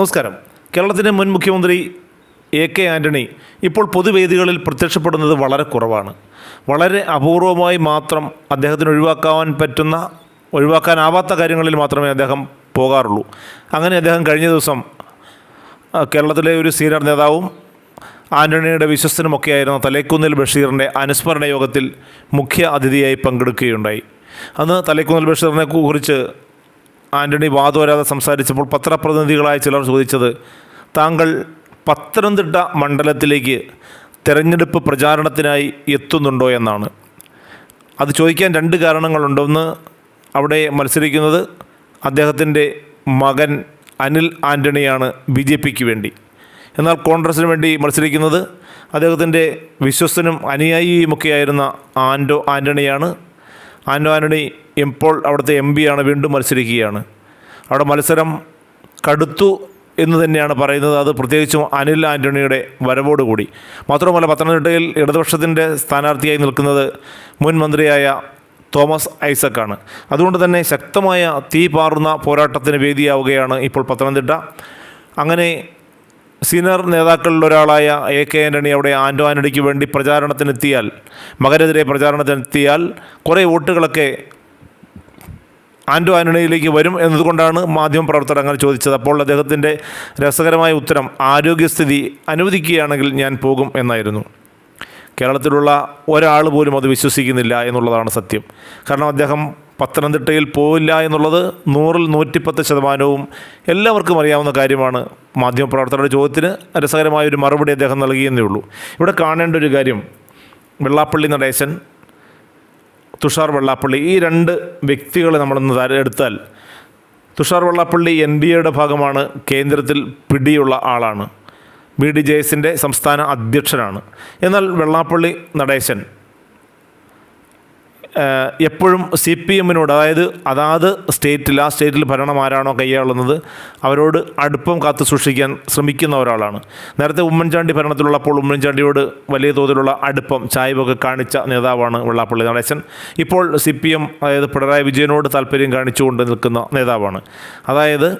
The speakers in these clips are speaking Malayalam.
നമസ്കാരം. കേരളത്തിന്റെ മുൻ മുഖ്യമന്ത്രി എ കെ ആന്റണി ഇപ്പോൾ പൊതുവേദികളിൽ പ്രത്യക്ഷപ്പെടുന്നത് വളരെ കുറവാണ്. വളരെ അപൂർവമായി മാത്രം അദ്ദേഹത്തിന് ഒഴിവാക്കാൻ പറ്റുന്ന ഒഴിവാക്കാനാവാത്ത കാര്യങ്ങളിൽ മാത്രമേ അദ്ദേഹം പോകാറുള്ളൂ. അങ്ങനെ അദ്ദേഹം കഴിഞ്ഞ ദിവസം കേരളത്തിലെ ഒരു സീനിയർ നേതാവും ആന്റണിയുടെ വിശ്വസ്തനുമൊക്കെയായിരുന്ന തലേക്കുന്നിൽ ബഷീറിന്റെ അനുസ്മരണ യോഗത്തിൽ മുഖ്യ അതിഥിയായി പങ്കെടുക്കുകയുണ്ടായി. അന്ന് തലേക്കുന്നിൽ ബഷീറിനെ കുറിച്ച് ആന്റണി വാദോരാതെ സംസാരിച്ചപ്പോൾ പത്രപ്രതിനിധികളായ ചിലർ ചോദിച്ചത് താങ്കൾ പത്തനംതിട്ട മണ്ഡലത്തിലേക്ക് തിരഞ്ഞെടുപ്പ് പ്രചാരണത്തിനായി എത്തുന്നുണ്ടോ എന്നാണ്. അത് ചോദിക്കാൻ രണ്ട് കാരണങ്ങളുണ്ടൊന്ന് അവിടെ മത്സരിക്കുന്നത് അദ്ദേഹത്തിന്റെ മകൻ അനിൽ ആന്റണിയാണ് ബി ജെ പിക്ക് വേണ്ടി. എന്നാൽ കോൺഗ്രസിന് വേണ്ടി മത്സരിക്കുന്നത് അദ്ദേഹത്തിന്റെ വിശ്വസ്തനും അനുയായിയുമൊക്കെയായിരുന്ന ആൻഡോ ആന്റണിയാണ് ആൻഡോ ആന്റണി ഇപ്പോൾ അവിടുത്തെ എം ആണ് വീണ്ടും മത്സരിക്കുകയാണ്. അവിടെ മത്സരം കടുത്തു എന്ന് തന്നെയാണ് പറയുന്നത്. അത് പ്രത്യേകിച്ചും അനിൽ ആന്റണിയുടെ വരവോടുകൂടി മാത്രമല്ല പത്തനംതിട്ടയിൽ ഇടതുപക്ഷത്തിന്റെ സ്ഥാനാർത്ഥിയായി നിൽക്കുന്നത് മുൻ മന്ത്രിയായ തോമസ് ഐസക്കാണ്. അതുകൊണ്ട് തന്നെ ശക്തമായ തീ പാറുന്ന പോരാട്ടത്തിന് വേദിയാവുകയാണ് ഇപ്പോൾ പത്തനംതിട്ട. അങ്ങനെ സീനിയർ നേതാക്കളിൽ ഒരാളായ എ കെ ആന്റണി അവിടെ ആൻഡോ ആന്റണിക്ക് വേണ്ടി പ്രചാരണത്തിനെത്തിയാൽ മകനെതിരെ പ്രചാരണത്തിനെത്തിയാൽ കുറേ വോട്ടുകളൊക്കെ ആൻഡോ ആന്റണിയിലേക്ക് വരും എന്നതുകൊണ്ടാണ് മാധ്യമപ്രവർത്തകർ അങ്ങനെ ചോദിച്ചത്. അപ്പോൾ അദ്ദേഹത്തിന്റെ രസകരമായ ഉത്തരം ആരോഗ്യസ്ഥിതി അനുവദിക്കുകയാണെങ്കിൽ ഞാൻ പോകും എന്നായിരുന്നു. കേരളത്തിലുള്ള ഒരാൾ പോലും അത് വിശ്വസിക്കുന്നില്ല എന്നുള്ളതാണ് സത്യം. കാരണം അദ്ദേഹം പത്തനംതിട്ടയിൽ പോവില്ല എന്നുള്ളത് നൂറിൽ നൂറ്റിപ്പത്ത് ശതമാനവും എല്ലാവർക്കും അറിയാവുന്ന കാര്യമാണ് മാധ്യമപ്രവർത്തകരുടെ ചോദ്യത്തിന് രസകരമായ ഒരു മറുപടി അദ്ദേഹം നൽകിയെന്നേ ഉള്ളൂ. ഇവിടെ കാണേണ്ട ഒരു കാര്യം വെള്ളാപ്പള്ളി നടേശൻ തുഷാർ വെള്ളാപ്പള്ളി ഈ രണ്ട് വ്യക്തികളെ നമ്മളൊന്ന് എടുത്താൽ തുഷാർ വെള്ളാപ്പള്ളി എൻ ഡി എയുടെ ഭാഗമാണ് കേന്ദ്രത്തിൽ പിടിയുള്ള ആളാണ്. ബി ഡി ജെ എസിന്റെ സംസ്ഥാന അധ്യക്ഷനാണ്. എന്നാൽ വെള്ളാപ്പള്ളി നടേശൻ എപ്പോഴും സി പി എമ്മിനോട് അതായത് അതാത് സ്റ്റേറ്റിൽ ആ സ്റ്റേറ്റിൽ ഭരണം ആരാണോ കൈയാളുന്നത് അവരോട് അടുപ്പം കാത്തു സൂക്ഷിക്കാൻ ശ്രമിക്കുന്ന ഒരാളാണ്. നേരത്തെ ഉമ്മൻചാണ്ടി ഭരണത്തിലുള്ളപ്പോൾ ഉമ്മൻചാണ്ടിയോട് വലിയ തോതിലുള്ള അടുപ്പം ചായ്വൊക്കെ കാണിച്ച നേതാവാണ് വെള്ളാപ്പള്ളി നടേശൻ. ഇപ്പോൾ സി പി എം അതായത് പിണറായി വിജയനോട് താല്പര്യം കാണിച്ചുകൊണ്ട് നിൽക്കുന്ന നേതാവാണ്. അതായത്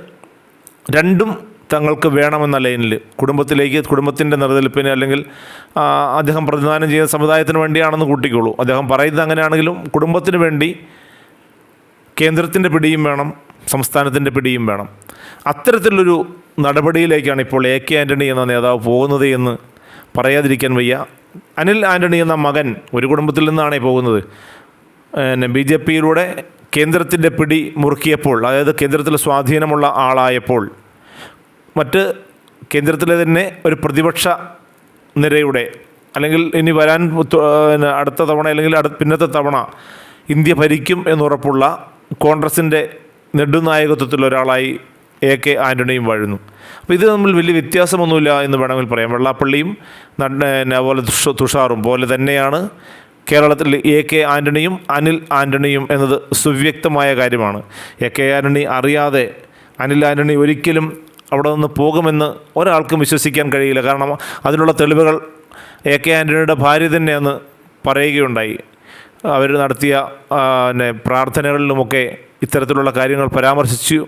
രണ്ടും തങ്ങൾക്ക് വേണമെന്ന ലൈനിൽ കുടുംബത്തിലേക്ക് കുടുംബത്തിന്റെ നിലനിൽപ്പിന് അല്ലെങ്കിൽ അദ്ദേഹം പ്രതിദാനം ചെയ്യുന്ന സമുദായത്തിന് വേണ്ടിയാണെന്ന് കൂട്ടിക്കോളൂ അദ്ദേഹം പറയുന്നത് അങ്ങനെയാണെങ്കിലും കുടുംബത്തിന് വേണ്ടി കേന്ദ്രത്തിന്റെ പിടിയും വേണം സംസ്ഥാനത്തിന്റെ പിടിയും വേണം. അത്തരത്തിലൊരു നടപടിയിലേക്കാണ് ഇപ്പോൾ എ കെ ആന്റണി എന്ന നേതാവ് പോകുന്നത് എന്ന് പറയാതിരിക്കാൻ വയ്യ. അനിൽ ആന്റണി എന്ന മകൻ ഒരു കുടുംബത്തിൽ നിന്നാണ് പോകുന്നത്. പിന്നെ ബി ജെ പിയിലൂടെ കേന്ദ്രത്തിന്റെ പിടി മുറുക്കിയപ്പോൾ അതായത് കേന്ദ്രത്തിൽ സ്വാധീനമുള്ള ആളായപ്പോൾ മറ്റ് കേന്ദ്രത്തിലെ തന്നെ ഒരു പ്രതിപക്ഷ നിരയുടെ അല്ലെങ്കിൽ ഇനി വരാൻ അടുത്ത തവണ അല്ലെങ്കിൽ അടുത്ത പിന്നത്തെ തവണ ഇന്ത്യ ഭരിക്കും എന്നുറപ്പുള്ള കോൺഗ്രസിന്റെ നെടുനായകത്വത്തിലൊരാളായി എ കെ ആന്റണിയും വാഴുന്നു. അപ്പോൾ ഇത് തമ്മിൽ വലിയ വ്യത്യാസമൊന്നുമില്ല എന്ന് വേണമെങ്കിൽ പറയാം. വെള്ളാപ്പള്ളിയും അതുപോലെ തുഷ- തുഷാറും പോലെ തന്നെയാണ് കേരളത്തിൽ എ കെ ആന്റണിയും അനിൽ ആന്റണിയും എന്നത് സുവ്യക്തമായ കാര്യമാണ്. എ കെ ആന്റണി അറിയാതെ അനിൽ ആന്റണി ഒരിക്കലും അവിടെ നിന്ന് പോകുമെന്ന് ഒരാൾക്കും വിശ്വസിക്കാൻ കഴിയില്ല. കാരണം അതിനുള്ള തെളിവുകൾ എ കെ ആന്റണിയുടെ ഭാര്യ തന്നെ അന്ന് പറയുകയുണ്ടായി. അവർ നടത്തിയ പിന്നെ പ്രാർത്ഥനകളിലുമൊക്കെ ഇത്തരത്തിലുള്ള കാര്യങ്ങൾ പരാമർശിച്ചു.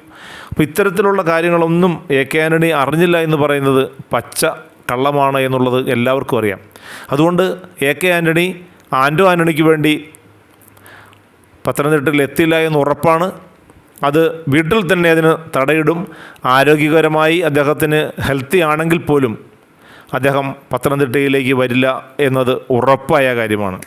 അപ്പോൾ ഇത്തരത്തിലുള്ള കാര്യങ്ങളൊന്നും എ കെ ആന്റണി അറിഞ്ഞില്ല എന്ന് പറയുന്നത് പച്ച കള്ളമാണ് എന്നുള്ളത് എല്ലാവർക്കും അറിയാം. അതുകൊണ്ട് എ കെ ആന്റണി ആൻഡോ ആന്റണിക്ക് വേണ്ടി പത്തനംതിട്ടയിൽ എത്തില്ല എന്ന് ഉറപ്പാണ്. അത് വീട്ടിൽ തന്നെ അതിന് തടയിടും. ആരോഗ്യകരമായി അദ്ദേഹത്തിന് ഹെൽത്തി ആണെങ്കിൽ പോലും അദ്ദേഹം പത്തനംതിട്ടയിലേക്ക് വരില്ല എന്നത് ഉറപ്പായ കാര്യമാണ്.